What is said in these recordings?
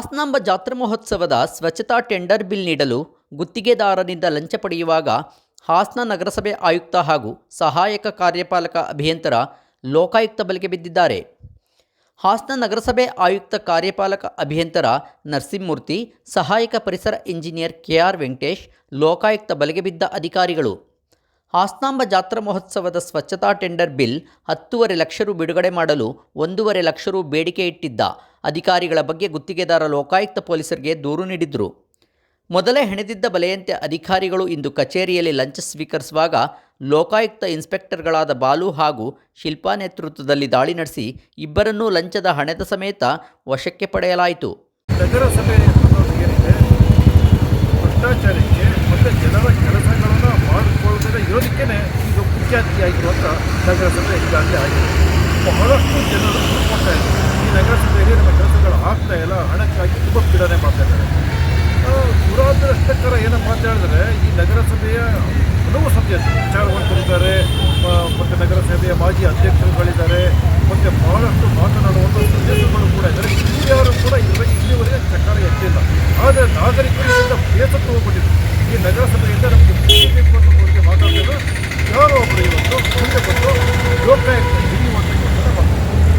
ಹಾಸನಾಂಬ ಜಾತ್ರಾ ಮಹೋತ್ಸವದ ಸ್ವಚ್ಛತಾ ಟೆಂಡರ್ ಬಿಲ್ ನೀಡಲು ಗುತ್ತಿಗೆದಾರರಿಂದ ಲಂಚ ಪಡೆಯುವಾಗ ಹಾಸನ ನಗರಸಭೆ ಆಯುಕ್ತ ಹಾಗೂ ಸಹಾಯಕ ಕಾರ್ಯಪಾಲಕ ಅಭಿಯಂತರ ಲೋಕಾಯುಕ್ತ ಬಲೆಗೆ ಬಿದ್ದಿದ್ದಾರೆ. ಹಾಸನ ನಗರಸಭೆ ಆಯುಕ್ತ ಕಾರ್ಯಪಾಲಕ ಅಭಿಯಂತರ ನರಸಿಂಹಮೂರ್ತಿ, ಸಹಾಯಕ ಪರಿಸರ ಇಂಜಿನಿಯರ್ ಕೆಆರ್ ವೆಂಕಟೇಶ್, ಲೋಕಾಯುಕ್ತ ಬಲೆಗೆ ಬಿದ್ದ ಅಧಿಕಾರಿಗಳು. ಹಾಸನಾಂಬ ಜಾತ್ರಾ ಮಹೋತ್ಸವದ ಸ್ವಚ್ಛತಾ ಟೆಂಡರ್ ಬಿಲ್ ಹತ್ತೂವರೆ ಲಕ್ಷ ರು ಬಿಡುಗಡೆ ಮಾಡಲು ಒಂದೂವರೆ ಲಕ್ಷ ರು ಬೇಡಿಕೆ ಇಟ್ಟಿದ್ದ ಅಧಿಕಾರಿಗಳ ಬಗ್ಗೆ ಗುತ್ತಿಗೆದಾರ ಲೋಕಾಯುಕ್ತ ಪೊಲೀಸರಿಗೆ ದೂರು ನೀಡಿದ್ರು. ಮೊದಲೇ ಹೆಣೆದಿದ್ದ ಬಲೆಯಂತೆ ಅಧಿಕಾರಿಗಳು ಇಂದು ಕಚೇರಿಯಲ್ಲಿ ಲಂಚ ಸ್ವೀಕರಿಸುವಾಗ ಲೋಕಾಯುಕ್ತ ಇನ್ಸ್ಪೆಕ್ಟರ್ಗಳಾದ ಬಾಲು ಹಾಗೂ ಶಿಲ್ಪಾ ನೇತೃತ್ವದಲ್ಲಿ ದಾಳಿ ನಡೆಸಿ ಇಬ್ಬರನ್ನೂ ಲಂಚದ ಹಣದ ಸಮೇತ ವಶಕ್ಕೆ ಪಡೆಯಲಾಯಿತು. ಭ್ರಷ್ಟಾಚಾರಕ್ಕೆ ಮತ್ತು ಜನರ ಕೆಲಸಗಳನ್ನು ಮಾಡಿಕೊಳ್ಳದೇ ಇರೋದಕ್ಕೇ ಈಗ ಮುಖ್ಯಾತಿಥಿಯಾಗಿರುವಂಥ ನಗರಸಭೆ ಈಗಾಗಲೇ ಆಗಿದೆ ಬಹಳಷ್ಟು ಜನರು ಕೊಡ್ತಾ ಇದ್ದಾರೆ ನಗರಸಭೆಯಲ್ಲಿ ನಮ್ಮ ಕೆಲಸಗಳು ಆಗ್ತಾ ಇಲ್ಲ. ಹಣಕ್ಕಾಗಿ ತುಂಬ ಪೀಡನೆ ಮಾಡ್ತಾ ಇದ್ದಾರೆ. ದುರಾದೃಷ್ಟಕರ ಏನಪ್ಪ ಅಂತ ಹೇಳಿದ್ರೆ ಈ ನಗರಸಭೆಯ ಹಲವು ಸಭ್ಯ ವಿಚಾರವಂತರಿದ್ದಾರೆ ಮತ್ತು ನಗರಸಭೆಯ ಮಾಜಿ ಅಧ್ಯಕ್ಷರುಗಳಿದ್ದಾರೆ ಮತ್ತು ಬಹಳಷ್ಟು ಮಾತನಾಡುವಂಥ ಸದಸ್ಯರುಗಳು ಕೂಡ ಇದ್ದಾರೆ. ಯಾರು ಕೂಡ ಇದ್ರ ಇಲ್ಲಿವರೆಗೆ ಸರ್ಕಾರ ಎತ್ತಿಲ್ಲ. ಆದರೆ ನಾಗರಿಕರಿಂದ ಬೇಸತ್ತು ಹೋಗ್ಬಿಟ್ಟಿದ್ರು. ಈ ನಗರಸಭೆಯಿಂದ ನಮಗೆ ಅಂತ ಅವರಿಗೆ ಯಾರು ಒಬ್ಬರು ಇವತ್ತು ಮುಂದೆ ಬಂದು ಲೋಕಾಯುಕ್ತ ಹಿಡಿಯುವಂಥ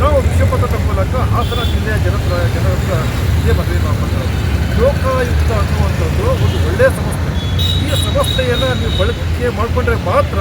ನಾವು ವಿಷಯಪತ್ರದ ಮೂಲಕ ಹಾಸನ ಜಿಲ್ಲೆಯ ಜನರ ಜನರ ಹತ್ರ ಇದೇ ಮದುವೆ ಮಾಡ್ತಾರೆ ಲೋಕಾಯುಕ್ತ ಅನ್ನುವಂಥದ್ದು ಒಂದು ಒಳ್ಳೆಯ ಸಂಸ್ಥೆ ಈ ಸಂಸ್ಥೆಯನ್ನು ನೀವು ಬಳಕೆ ಮಾಡಿಕೊಂಡ್ರೆ ಮಾತ್ರ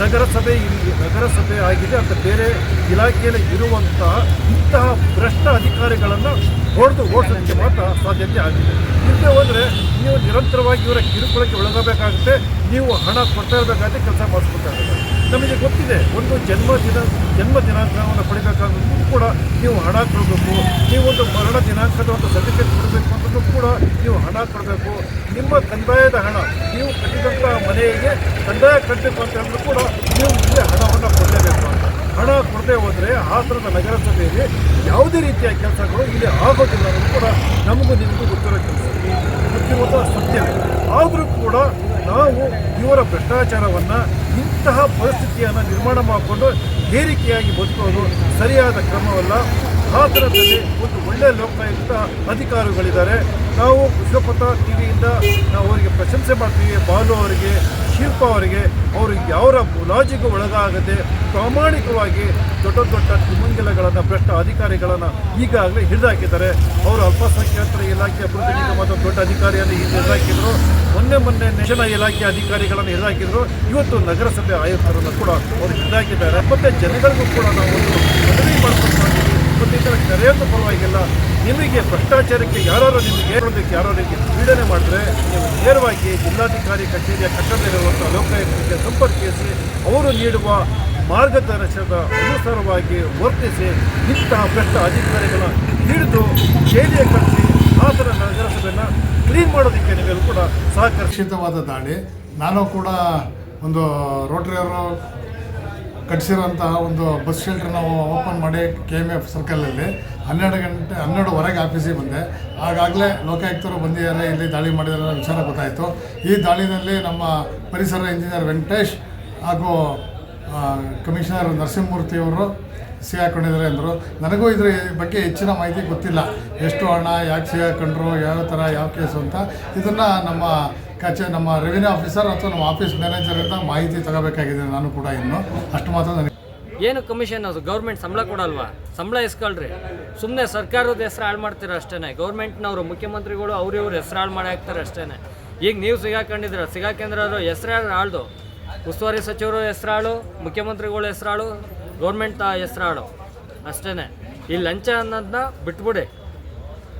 ನಗರಸಭೆ ನಗರಸಭೆ ಆಗಿದೆ ಅಂತ ಬೇರೆ ಇಲಾಖೆಯಲ್ಲಿ ಇರುವಂತಹ ಇಂತಹ ಭ್ರಷ್ಟ ಅಧಿಕಾರಿಗಳನ್ನು ಹೊಡೆದು ಓಡಿಸೋದಕ್ಕೆ ಮಾತ್ರ ಸಾಧ್ಯತೆ ಆಗಿದೆ. ಹಿಂದೆ ಹೋದರೆ ನೀವು ನಿರಂತರವಾಗಿ ಇವರ ಕಿರುಕುಳಕ್ಕೆ ಒಳಗಬೇಕಾಗುತ್ತೆ ನೀವು ಹಣ ಕೊಡ್ತಾ ಇರಬೇಕಾದ್ರೆ ಕೆಲಸ ಮಾಡಿಸ್ಬೇಕಾಗುತ್ತೆ. ನಮಗೆ ಗೊತ್ತಿದೆ, ಒಂದು ಜನ್ಮ ದಿನ, ಜನ್ಮ ದಿನಾಂಕವನ್ನು ಪಡಿಬೇಕಾದ್ರೂ ಕೂಡ ನೀವು ಹಣ ಕೊಡಬೇಕು. ನೀವೊಂದು ಮರಣ ದಿನಾಂಕದ ಒಂದು ಸರ್ಟಿಫಿಕೇಟ್ ಕೊಡಬೇಕು. ಕೂಡ ನೀವು ಹಣ ಕೊಡಬೇಕು. ನಿಮ್ಮ ಕಂದಾಯದ ಹಣ ನೀವು ಕಟ್ಟಿದಂಥ ಮನೆಗೆ ಕಂದಾಯ ಕಟ್ಟಬೇಕು ಅಂತ ಹೇಳಿದ್ರು ಕೂಡ ನೀವು ಇಲ್ಲಿ ಹಣವನ್ನು ಕೊಡಲೇಬೇಕು ಅಂತ. ಹಣ ಕೊಡದೆ ಹೋದರೆ ಹಾಸನದ ನಗರಸಭೆಯಲ್ಲಿ ಯಾವುದೇ ರೀತಿಯ ಕೆಲಸಗಳು ಇಲ್ಲಿ ಆಗೋದಿಲ್ಲ ಅನ್ನೋದು ಕೂಡ ನಮಗೂ ನಿಮಗೂ ಗೊತ್ತಿರೋ ಕೆಲಸ. ಗೊತ್ತಿರುವಂಥ ಸತ್ಯ. ಆದರೂ ಕೂಡ ನಾವು ಇವರ ಭ್ರಷ್ಟಾಚಾರವನ್ನು ಇಂತಹ ಪರಿಸ್ಥಿತಿಯನ್ನು ನಿರ್ಮಾಣ ಮಾಡಿಕೊಂಡು ಹೇರಿಕೆಯಾಗಿ ಬದುಕೋದು ಸರಿಯಾದ ಕ್ರಮವಲ್ಲ. ಹಾಸನದಲ್ಲಿ ಒಂದು ಒಳ್ಳೆಯ ಲೋಕಾಯುಕ್ತ ಅಧಿಕಾರಿಗಳಿದ್ದಾರೆ. ನಾವು ವಿಶ್ವಪಥ ಟಿವಿಯಿಂದ ನಾವು ಅವರಿಗೆ ಪ್ರಶಂಸೆ ಮಾಡ್ತೀವಿ. ಬಾಲು ಅವರಿಗೆ, ಶಿಲ್ಪ ಅವರಿಗೆ, ಅವರು ಯಾವ ಮುಲಾಜಿಗೂ ಒಳಗಾಗದೆ ಪ್ರಾಮಾಣಿಕವಾಗಿ ದೊಡ್ಡ ದೊಡ್ಡ ತಿಮಂಗಲಗಳನ್ನು, ಭ್ರಷ್ಟ ಅಧಿಕಾರಿಗಳನ್ನು ಈಗಾಗಲೇ ಹಿಡಿದಾಕಿದ್ದಾರೆ. ಅವರು ಅಲ್ಪಸಂಖ್ಯಾತರ ಇಲಾಖೆ ಅಭಿವೃದ್ಧಿ ನಿಗಮದ ದೊಡ್ಡ ಅಧಿಕಾರಿಯನ್ನು ಹಿಂದೆ ಹಿಡಿದಾಕಿದ್ರು. ಮೊನ್ನೆ ಮೊನ್ನೆ ನಿಶನ ಇಲಾಖೆ ಅಧಿಕಾರಿಗಳನ್ನು ಹಿಡಿದಾಕಿದ್ರು. ಇವತ್ತು ನಗರಸಭೆ ಆಯುಕ್ತರನ್ನು ಕೂಡ ಅವರು ಹಿಡಿದಾಕಿದ್ದಾರೆ. ಮತ್ತೆ ಜನಗಳಿಗೂ ಕೂಡ ನಾವು ಮನವಿ ಮತ್ತು ಇದರ ಕರೆಯೋದು ಪರವಾಗಿಲ್ಲ. ನಿಮಗೆ ಭ್ರಷ್ಟಾಚಾರಕ್ಕೆ ಯಾರು ನಿಮಗೆ ಹೇಳೋದಕ್ಕೆ ಯಾರೋ ನಿಮಗೆ ಪೀಡನೆ ಮಾಡಿದ್ರೆ ನೀವು ನೇರವಾಗಿ ಜಿಲ್ಲಾಧಿಕಾರಿ ಕಚೇರಿಯ ಕಟ್ಟಡದಲ್ಲಿರುವಂಥ ಲೋಕಾಯುಕ್ತಕ್ಕೆ ಸಂಪರ್ಕಿಸಿ, ಅವರು ನೀಡುವ ಮಾರ್ಗದರ್ಶನದ ಅನುಸಾರವಾಗಿ ವರ್ತಿಸಿ ಇಂತಹ ಭ್ರಷ್ಟ ಅಧಿಕಾರಿಗಳ ಹಿಡಿದು ಜೈಲಿಗೆ ಕಟ್ಟಿ ಹಾಸನ ನಗರಸಭೆಯನ್ನು ಕ್ಲೀನ್ ಮಾಡೋದಕ್ಕೆ ನೀವೆಲ್ಲರೂ ಕೂಡ ಸಹಕರ್ಷಿತವಾದ ದಾಳಿ. ನಾನು ಕೂಡ ಒಂದು ರೋಟರಿ ಅವರು ಕಟ್ಟಿಸಿರೋಂತಹ ಒಂದು ಬಸ್ ಶೆಲ್ಟರ್ ನಾವು ಓಪನ್ ಮಾಡಿ ಕೆ ಎಂ ಎಫ್ ಸರ್ಕಲಲ್ಲಿ ಹನ್ನೆರಡು ಗಂಟೆ, ಹನ್ನೆರಡುವರೆಗೆ ಆಫೀಸಿಗೆ ಬಂದೆ. ಆಗಾಗಲೇ ಲೋಕಾಯುಕ್ತರು ಬಂದಿದ್ದಾರೆ, ಇಲ್ಲಿ ದಾಳಿ ಮಾಡಿದಾರೆ ವಿಚಾರ ಗೊತ್ತಾಯಿತು. ಈ ದಾಳಿನಲ್ಲಿ ನಮ್ಮ ಪರಿಸರ ಇಂಜಿನಿಯರ್ ವೆಂಕಟೇಶ್ ಹಾಗೂ ಕಮಿಷನರ್ ನರಸಿಂಹಮೂರ್ತಿಯವರು ಸಿಗಾಕೊಂಡಿದ್ದಾರೆ ಅಂದರು ನನಗೂ ಇದ್ರ ಬಗ್ಗೆ ಹೆಚ್ಚಿನ ಮಾಹಿತಿ ಗೊತ್ತಿಲ್ಲ. ಎಷ್ಟು ಹಣ, ಯಾಕೆ ಸಿಗಾಕೊಂಡ್ರು ಯಾವ ಥರ ಯಾವ ಕೇಸು ಅಂತ. ಇದನ್ನು ನಮ್ಮ ಕಚೇ ನಮ್ಮ ರೆವಿನ್ಯೂ ಆಫೀಸರ್ ಅಥವಾ ನಮ್ಮ ಆಫೀಸ್ ಮ್ಯಾನೇಜರ್ ಅಂತ ಮಾಹಿತಿ ತಗೋಬೇಕಾಗಿದೆ. ನಾನು ಕೂಡ ಇನ್ನು. ಅಷ್ಟು ಮಾತ್ರ ನನಗೆ ಏನು ಕಮಿಷನ್ ಅದು? ಗೌರ್ಮೆಂಟ್ ಸಂಬಳ ಕೊಡಲ್ವಾ? ಸಂಬಳ ಇಸ್ಕೊಳ್ರಿ ಸುಮ್ಮನೆ ಸರ್ಕಾರದ ಹೆಸರು ಹಾಳು ಮಾಡ್ತೀರ ಅಷ್ಟೇ ಗೌರ್ಮೆಂಟ್ನವರು ಮುಖ್ಯಮಂತ್ರಿಗಳು ಅವ್ರ ಇವ್ರ ಹೆಸರು ಹಾಳು ಮಾಡಿ ಹಾಕ್ತಾರೆ ಅಷ್ಟೇ ಈಗ ನೀವು ಸಿಗಾಕೊಂಡಿದ್ರ ಸಿಗಾಕಂದ್ರೆ ಹೆಸರು ಹಾಳ್ದು ಉಸ್ತುವಾರಿ ಸಚಿವರು ಹೆಸರಾಳು ಮುಖ್ಯಮಂತ್ರಿಗಳು ಹೆಸರಾಳು ಗೌರ್ಮೆಂಟ್ ಹೆಸರಾಳು ಅಷ್ಟೇ ಈ ಲಂಚ ಅನ್ನೋದನ್ನ ಬಿಟ್ಬಿಡಿ.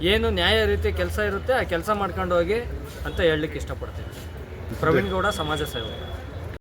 ಏನು ನ್ಯಾಯ ರೀತಿ ಕೆಲಸ ಇರುತ್ತೆ, ಆ ಕೆಲಸ ಮಾಡ್ಕೊಂಡು ಹೋಗಿ ಅಂತ ಹೇಳಲಿಕ್ಕೆ ಇಷ್ಟಪಡ್ತೀನಿ. ಪ್ರವೀಣ್ ಗೌಡ, ಸಮಾಜ ಸೇವಕ.